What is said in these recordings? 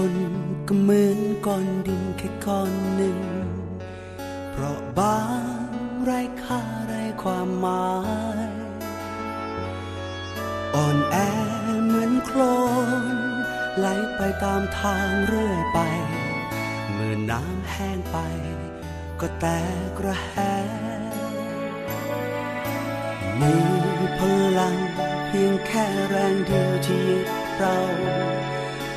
คนก็เหมือนก้อนดินแค่ก้อนหนึ่ง เพราะบางไร้ค่าไร้ความหมาย อ่อนแอเหมือนโคลนไหลไปตามทางเรื่อยไป เมื่อน้ำแห้งไปก็แตกระแหมีพลังเพียงแค่แรงเดียวที่ยึดเรา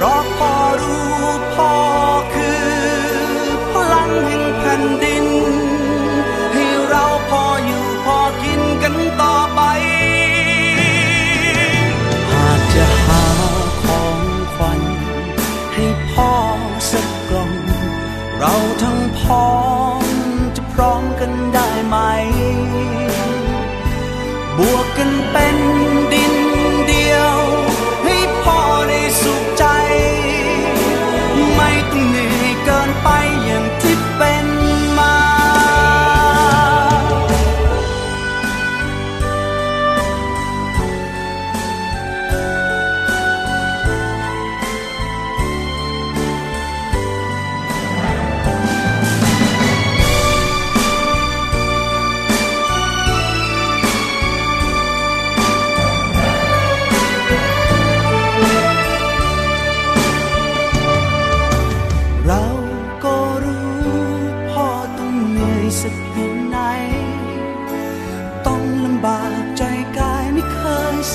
เพราะพ่อรู้พ่อคือพลังแห่งแผ่นดิน ให้เราพออยู่พอกินกันต่อไปหากจะหาของขวัญให้พ่อสักกล่อง เราทั้งพ้องจะพร้อมกันได้ไหม บวกกันเป็น เหนื่อยเกินไป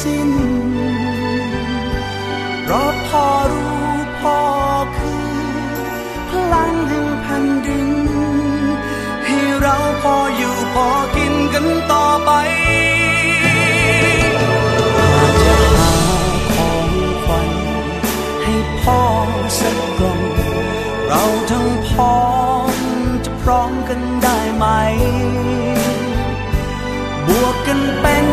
สิ้น เพราะพ่อรู้พ่อคือ พลังแห่งแผ่นดิน ให้เราพออยู่พอกินกันต่อไปหากจะหาของขวัญให้พ่อสักกล่องเราทั้งพ้องจะพร้อมกันได้ไหม บวกกันเป็น